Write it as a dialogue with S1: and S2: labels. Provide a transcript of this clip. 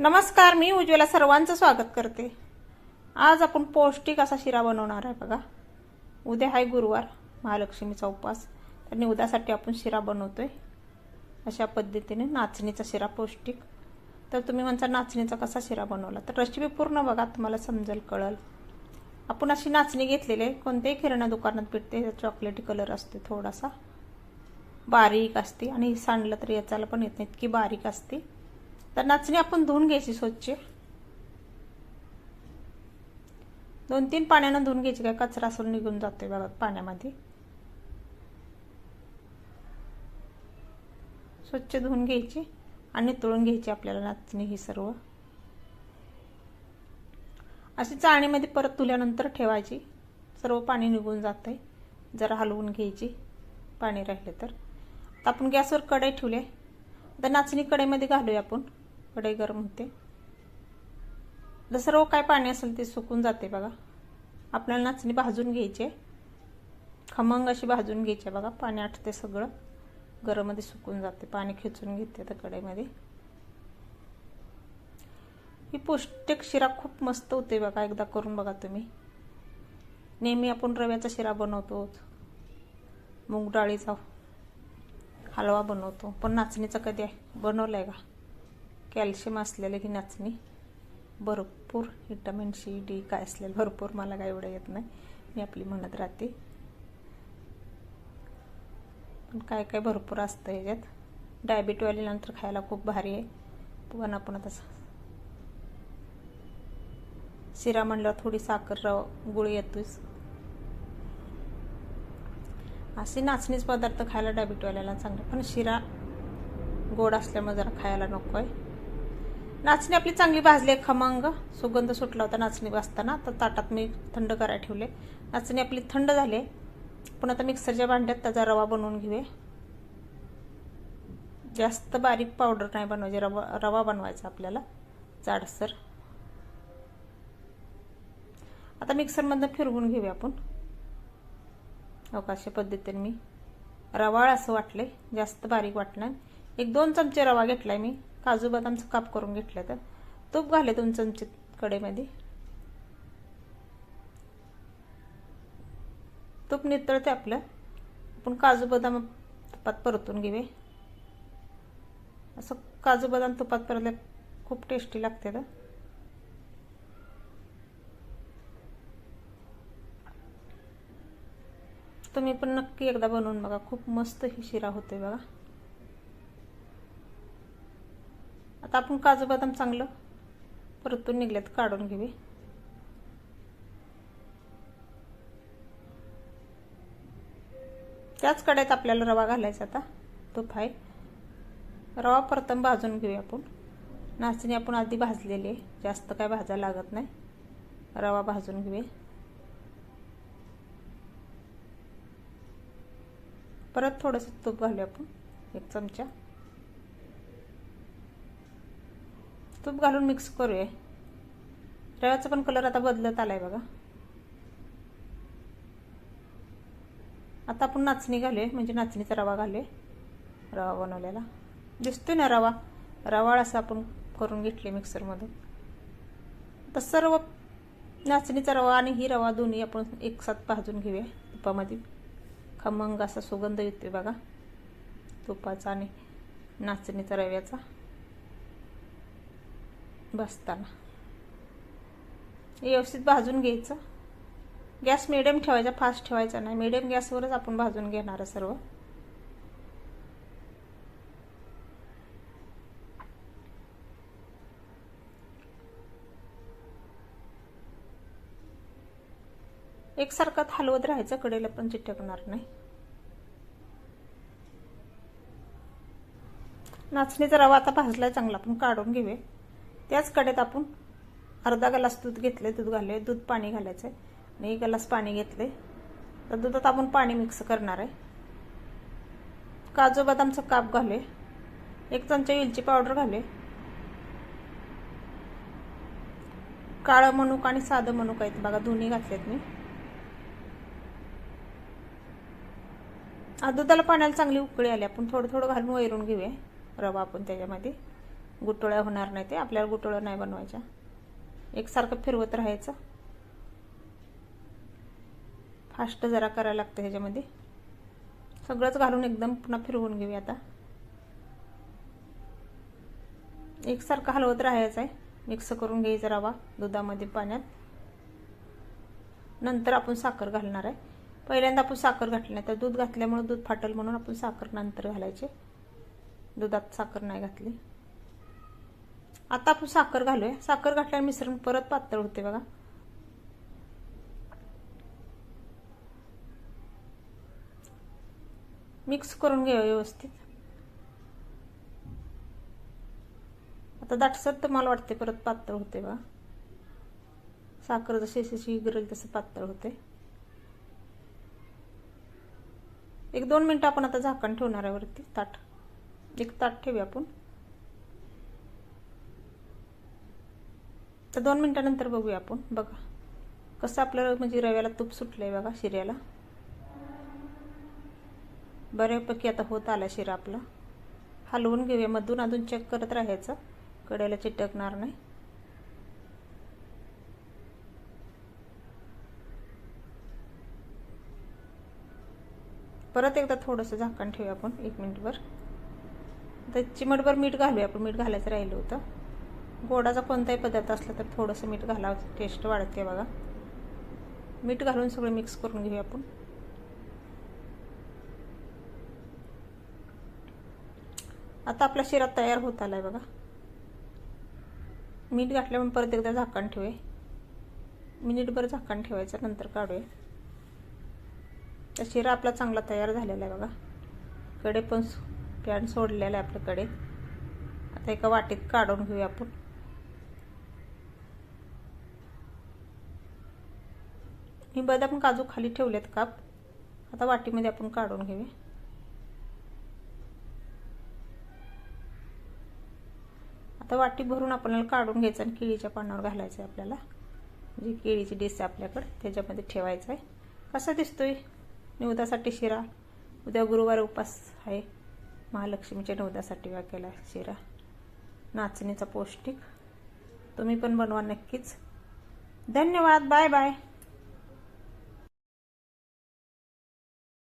S1: नमस्कार मी उज्ज्वला सर्वांचं स्वागत करते. आज आपण पौष्टिक असा शिरा बनवणार आहे बघा. उद्या आहे गुरुवार महालक्ष्मीचा उपवास आणि उद्यासाठी आपण शिरा बनवतो आहे अशा पद्धतीने नाचणीचा शिरा पौष्टिक. तर तुम्ही म्हणता नाचणीचा कसा शिरा बनवला? तर रेसिपी पूर्ण बघा तुम्हाला समजेल कळल. आपण अशी नाचणी घेतलेली आहे. कोणत्याही किराणा दुकानात भेटते चॉकलेटी कलर असते थोडासा. बारीक असते. आणि सांडलं तर याचाला पण येत नाही इतकी बारीक असते. तर नाचणी आपण धुवून घ्यायची स्वच्छ. दोन तीन पाण्यानं धुवून घ्यायची काय कचरा असून निघून जातोय बघा पाण्यामध्ये. स्वच्छ धुवून घ्यायची आणि तळून घ्यायची आपल्याला नाचणी ही सर्व. अशी चाळणीमध्ये परत तुल्यानंतर ठेवायची. सर्व पाणी निघून जातंय. जरा हलवून घ्यायची पाणी राहिले तर. आपण गॅसवर कढई ठेवली आता नाचणी कढईमध्ये घालूया आपण. कढई गरम होते तर सर्व काय पाणी असेल ते सुकून जाते बघा. आपल्याला नाचणी भाजून घ्यायची खमंग अशी भाजून घ्यायची बघा. पाणी आटते सगळं. गरममध्ये सुकून जाते. पाणी खेचून घेते तर कढईमध्ये. ही पौष्टिक शिरा खूप मस्त होते बघा. एकदा करून बघा तुम्ही. नेहमी आपण रव्याचा शिरा बनवतो मूग डाळीचा हलवा बनवतो. पण नाचणीचा कधी बनवला आहे का? कॅल्शियम असलेलं ही नाचणी भरपूर विटामिन सी डी काय असलेलं भरपूर मला काय एवढं येत नाही. मी आपली म्हणत राहते. पण काय काय भरपूर असतं याच्यात. डायबिटवालीनंतर खायला खूप भारी आहे. पण आपण आता शिरा म्हणल्यावर थोडी साखर गुळ येतोच असे नाचणीच पदार्थ खायला डायबिटीवाल्याला चांगलं. पण शिरा गोड असल्यामुळे जरा खायला नको आहे. नाचणी आपली चांगली भाजली आहे खमंग. सुगंध सुटला होता नाचणी भाजताना तर ताटात मी थंड करायला ठेवले. नाचणी आपली थंड झाली पण आता मिक्सरच्या भांड्यात त्याचा रवा बनवून घेऊया. जास्त बारीक पावडर नाही बनवायची रवा रवा बनवायचा आपल्याला. जाडसर. आता मिक्सरमधनं फिरवून घेऊया आपण. हो अवकाश पद्धतीने मी रवाळ असं वाटले जास्त बारीक वाटणार एक दोन चमचे रवा घेतलाय मी. काजू बदामचं काप करून घेतलं तर. तूप घाले दोन चमचे कडेमध्ये तूप नितळते आपलं. आपण काजू बदाम तुपात परतून घेऊ असं काजू बदाम तुपात परतल्या खूप टेस्टी लागते तर तुम्ही पण नक्की एकदा बनवून बघा. खूप मस्त ही शिरा होते बघा. आता आपण काजू बदाम चांगलं परतून निघल्यात काढून घेऊया त्याच कड्यात आपल्याला रवा घालायचा आता तूप आहे रवा प्रथम भाजून घेऊया आपण. नाचणी आपण आधी भाजलेली आहे जास्त काय भाजायला लागत नाही. रवा भाजून घेऊया. परत थोडंसं तूप घालूया आपण एक चमचा. तूप घालून मिक्स करूया. रव्याचा पण कलर आता बदलत आला आहे बघा. आता आपण नाचणी घालूया म्हणजे नाचणीचा रवा घालूया. रवा बनवलेला. दिसतोय ना रवा? रवाळ असं आपण करून घेतले मिक्सरमधून तर सर्व नाचणीचा रवा आणि ही रवा दोन्ही आपण एकसाथ भाजून घेऊया तुपामध्ये. खमंग असा सुगंध येतोय बघा. तुपाचा आणि नाचणीचा रव्याचा. बसताना. व्यवस्थित भाजून घ्यायचं. गॅस मिडियम ठेवायचा फास्ट ठेवायचा नाही. मिडियम गॅसवरच आपण भाजून घेणार सर्व. एकसारखं हलवत राहायचं कडेला पण चिटकणार नाही. नाचणीचा रवा आता भाजला चांगला आपण काढून घेऊया. त्याच कडेत आपण अर्धा गलास दूध घेतले दूध घालले दूध पाणी घालायचं आहे आणि एक गलास पाणी घेतले तर दुधात आपण पाणी मिक्स करणार आहे. काजू बदामचं काप घाले एक चमचा वेलची पावडर घाले काळं मनुक आणि साधं मनुक आहेत. बघा दोन्ही घातलेत मी. दुधाला पाण्याला चांगली उकळी आली. आपण थोडं थोडं घालून वैरून घेऊया. रवा आपण त्याच्यामध्ये. गुटोळ्या होणार नाही ते. आपल्याला गुटोळ्या नाही बनवायच्या. एकसारखं फिरवत राहायचं. फास्ट जरा करायला लागतं ह्याच्यामध्ये. सगळंच घालून एकदम पुन्हा फिरवून घेऊया आता. एकसारखं हलवत राहायचं आहे मिक्स करून घ्यायचं रवा दुधामध्ये पाण्यात. नंतर आपण साखर घालणार आहे. पहिल्यांदा आपण साखर घातली नाही तर दूध घातल्यामुळे दूध फाटल म्हणून आपण साखर नंतर घालायचे. दुधात साखर नाही घातली. आता आपण साखर घालूया. साखर घातल्याने मिश्रण परत पातळ होते बघा. मिक्स करून घ्या व्यवस्थित. आता दाटसर तर मला वाटते परत पातळ होते बघा. साखर जशी जशी गिरेल तसं पातळ होते. एक दोन मिनटं आपण आता झाकण ठेवणार आहे वरती. ताट. एक ताट ठेवूया आपण. तर दोन मिनटानंतर बघूया आपण. बघा. कसं आपल्याला म्हणजे रव्याला तूप सुटलंय बघा शिऱ्याला. बऱ्यापैकी आता होत आला शिरा आपला. हलवून घेऊया. मधून अजून चेक करत राहायचं. कड्याला चिटकणार नाही. परत एकदा थोडंसं झाकण ठेवूया आपण. एक मिनिटभर. तर चिमटभर मीठ घालूया आपण. मीठ घालायचं राहिलं होतं. गोडाचा कोणताही पदार्थ असला तर थोडंसं मीठ घालावं. टेस्ट वाढते बघा. मीठ घालून सगळं मिक्स करून घेऊया आपण. आता आपला शिरा तयार होत आला आहे बघा. मीठ घातल्यामुळे परत एकदा झाकण ठेवूया. मिनिटभर झाकण ठेवायचं नंतर काढूया. तर शिरा आपला चांगला तयार झालेला आहे बघा. कडे पण पॅन सोडलेला आहे आपल्याकडे. आता एका वाटीत काढून घेऊया आपण. मी बदाम काजू खाली ठेवलेत काप. आता वाटीमध्ये आपण काढून घेऊया. आता वाटी भरून आपल्याला काढून घ्यायचं आणि केळीच्या पानावर घालायचं आहे आपल्याला. जी केळीची डिश आहे आपल्याकडे त्याच्यामध्ये ठेवायचं आहे. कसा दिसतोय? निवदासाठी शिरा. उद्या गुरुवार उपास आहे. महालक्ष्मीच्या नवदासाठी केला शिरा. नाचणीचा पौष्टिक. तुम्ही पण बनवा नक्कीच. धन्यवाद. Bye bye.